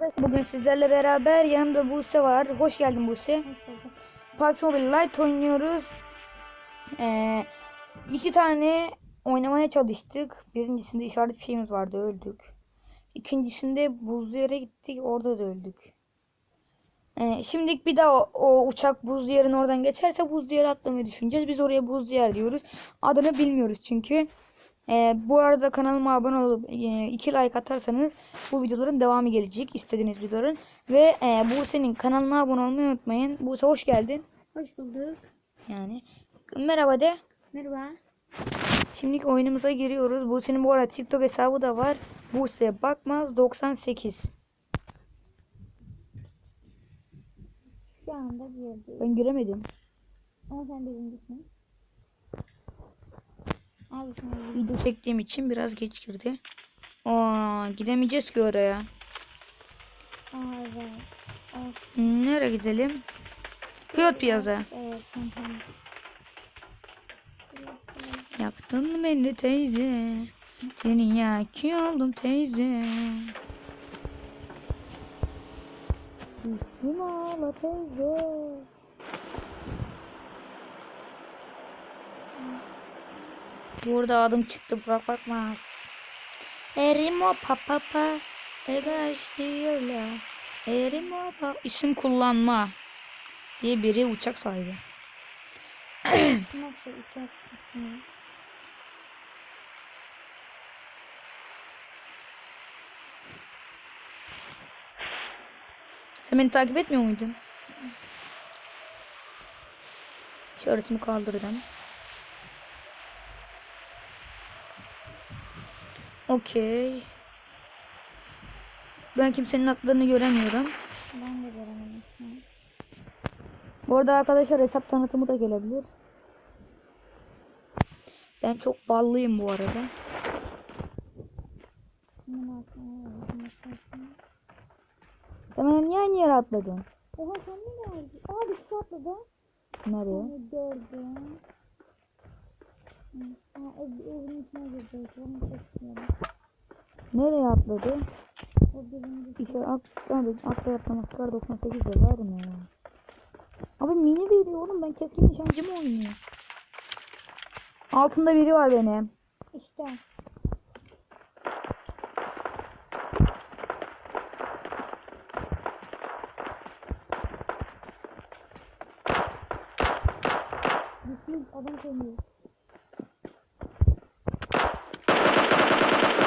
Bugün sizlerle beraber yanımda Buse var. Hoş geldin Buse. PUBG Mobile Lite oynuyoruz. Ee, iki tane oynamaya çalıştık. Birincisinde işaret fişeğimiz vardı öldük. İkincisinde buzlu yere gittik orada da öldük. Ee, şimdilik bir daha o, o uçak buzlu yerin oradan geçerse buzlu yere atlamayı düşüneceğiz. Biz oraya buzlu yer diyoruz. Adını bilmiyoruz çünkü. Ee, bu arada kanalıma abone olup 2 like atarsanız bu videoların devamı gelecek. istediğiniz videoların. Ve e, Buse'nin kanalına abone olmayı unutmayın. Buse hoş geldin. Hoş bulduk. Yani merhaba de. Merhaba. Şimdilik oyunumuza giriyoruz. Buse'nin bu arada TikTok hesabı da var. Buse Bakmaz 98. Şu anda yerdeyiz. Ben giremedim. Ama sen birincisin. Video çektiğim için biraz geç girdi. Aa, gidemeyeceğiz ki oraya. Aa evet. Evet. Nereye gidelim? Fiyat piyaza. Evet. Tamam. Yaktın beni teyze. Senin yaki oldum teyze. Düştüm ağla teyze. Burada adım çıktı Burak Bakmaz. Erimo papa pa. Egaşlıyorlar. Erimo pa. İsim kullanma. Diye biri uçak sahibi. Nasıl uçak ismi? Sen beni takip etmiyor muydun? İşaretimi kaldırdım. Okey. Ben kimsenin atlarını göremiyorum. Ben de an. Bu arada arkadaşlar hesap tanıtımı da gelebilir. Ben çok ballıyım bu arada. Sen beni niye aynı yere atladın? Oha sen ne geldin? Aa bir kişi atladı. Nereye? Onu gördüm. Ev, evin içine girdi. Onu çekiyorum. Nereye atladı? O birinci. İşte at, abi atla atlamak var 98 de verme ya. Abi mini veriyor oğlum ben keskin nişancı mı oynuyor? Altında biri var benim. İşte. Düşmüş adam koyuyor.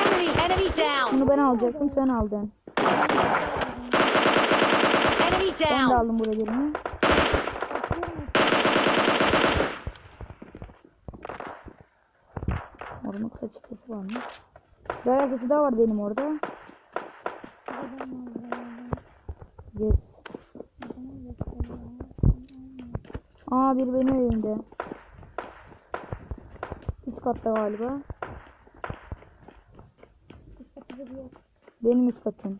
Enemy, enemy Bunu ben alacaktım sen aldın. Ben de aldım burada birini. Orada kısa çıkması var mı? Bir ayak sesi daha var benim orada. Yes. Aa bir benim evimde. Üst katta galiba. Benim üst katım.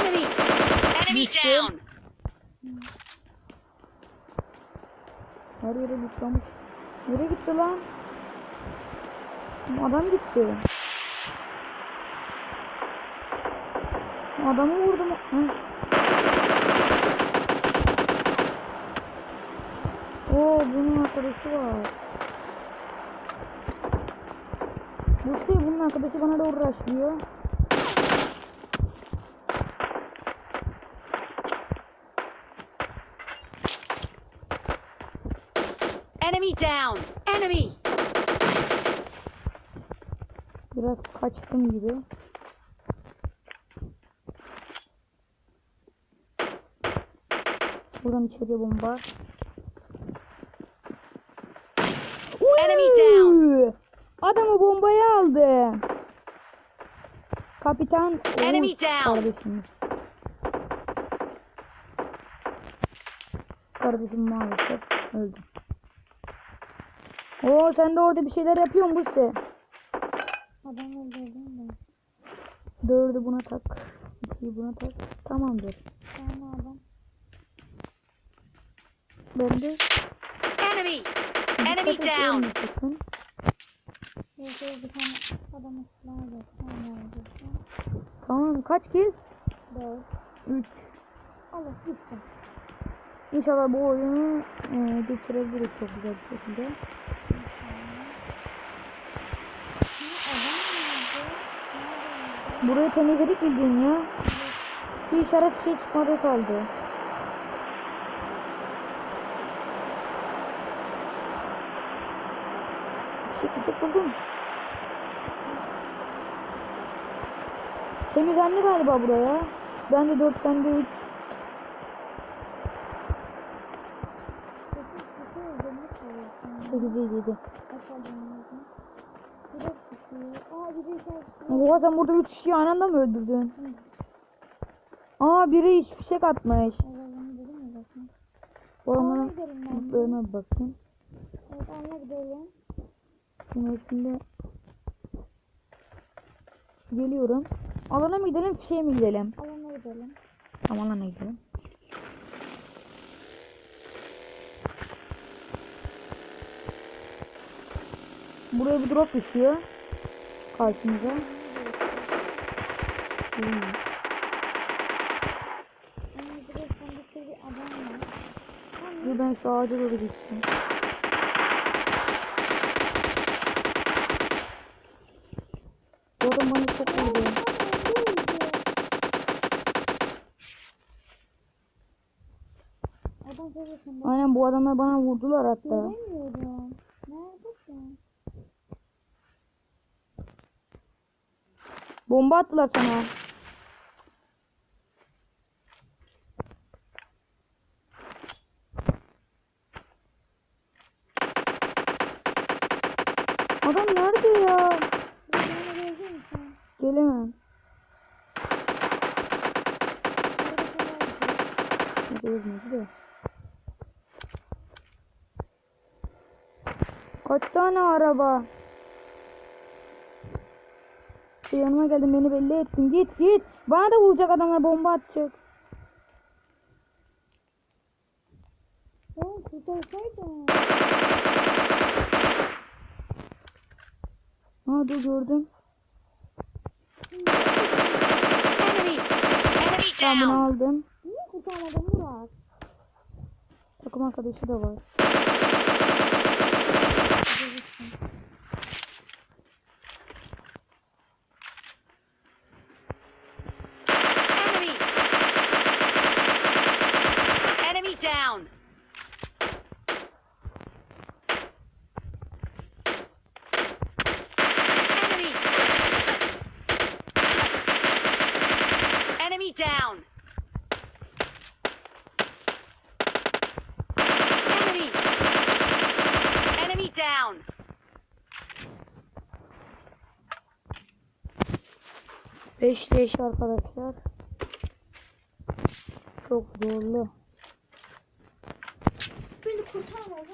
Enemy, enemy Düştü. down. Her yere yıklamış. Nereye gitti lan? Adam gitti. Adamı vurdum. Hı. Oo bunun arkadaşı var. Bu şey bunun arkadaşı bana doğru rushlıyor. Enemy down. Enemy. Biraz kaçtım gibi. Buradan içeriye bomba. Enemy down. Adamı bombaya aldı. Kapitan Enemy down. kardeşimiz. Kardeşim maalesef öldü. Oo sen de orada bir şeyler yapıyorsun Buse. Adam öldürdüm de. Dördü buna tak. İkiyi buna tak. Tamamdır. Sonra adam. Ben de Enemy. Enemy down. Tamam kaç kill? Dört. 3. Allah gitti. İnşallah bu oyunu e, geçirebiliriz çok güzel bir şekilde. Burayı temizledik bildiğin ya. Bir işaret şey çıkmadı kaldı. Şekilde buldum. Temizlendi galiba buraya. Ben de 4 tane de 3. Sekiz kişi öldürmüş oluyorsun. 8 7. Bakalım lazım. Bir de kişi. Aa bir de işaret. Oha sen burada 3 kişiyi aynı anda mı öldürdün? Aa biri hiç fişek atmış. Bu mutlarına bir bakayım. Evet alana gidelim. Şimdi şimdi geliyorum. Alana mı gidelim, fişeğe mi gidelim? Alana gidelim. Tamam alana gidelim. Buraya bir drop düşüyor. Karşımıza. Hmm. Ben şu ağaca doğru gittim. Bu adam bana çok vurdu. Aynen bu adamlar bana vurdular hatta. Göremiyorum. Neredesin? Bomba attılar sana. Adam nerede ya? Bir bana gelecek misin? Gelemem. Gelmedi de. Kaç tane araba? Yanıma geldin beni belli ettin. Git git. Bana da vuracak adamlar bomba atacak. Oğlum kurtarsaydın. Ha dur gördüm. Ben bunu aldım. Niye kurtarmadın Murat? Takım arkadaşı da var. Enemy! Enemy down! Enemy! Enemy down! Enemy! Enemy down! Beş leş arkadaşlar. Çok zorlu. Beni kurtarmadın.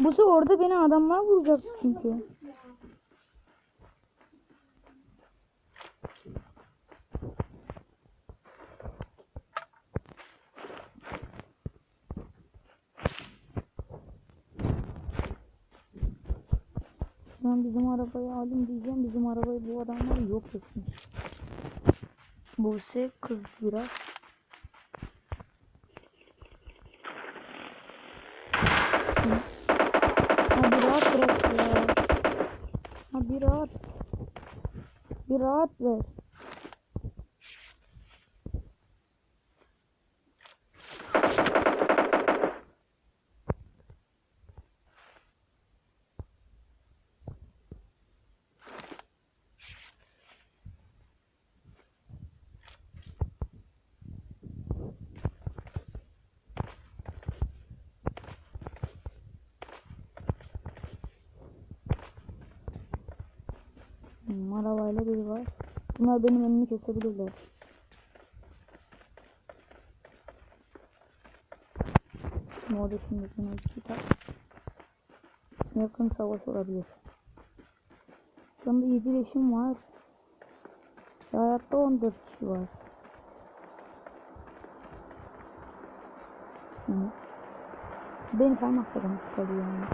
Bu sefer orada beni adamlar vuracak çünkü. Ben bizim arabayı alayım diyeceğim. Bizim arabayı bu adamlar yok etmiş. Buse kızdı biraz. Ha bir rahat bırak ya. Ha bir rahat. Bir rahat ver. Hmm, arabayla biri var. Bunlar benim önümü kesebilirler. Orada şimdi yine iki tane. Yakın savaş olabilir. Şu anda 7 leşim var. Hayatta 14 kişi var. Hı. Beni saymazsa bana çıkarıyor yani.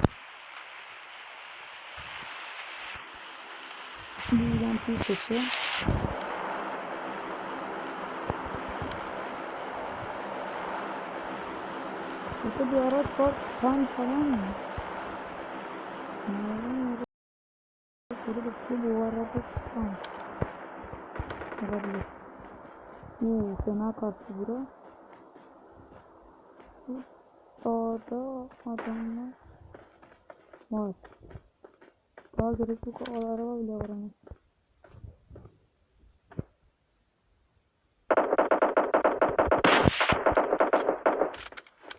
Büyülen pil sesi. Burada bir araç var. Tank falan mı? Şöyle bakıyor bu araba tank. Olabilir. Oo, fena kastı bura. Bu Dağda adamlar var. Daha gerek yok. O araba bile var hani.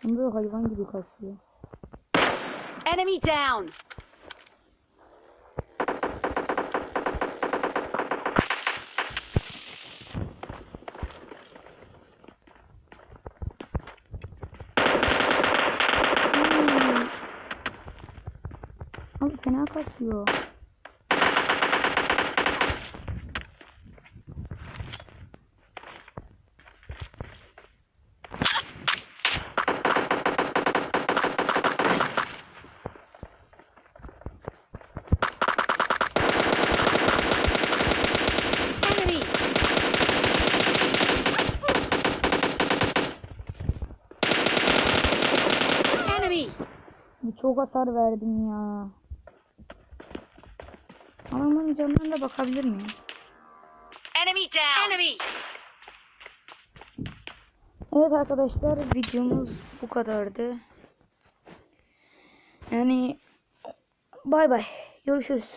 Bunda da hayvan gibi kasıyor. Enemy down. Bir Çok hasar verdim ya. Camına da bakabilir miyim? Enemy down. Enemy. Evet arkadaşlar videomuz bu kadardı. Yani bay bay. Görüşürüz.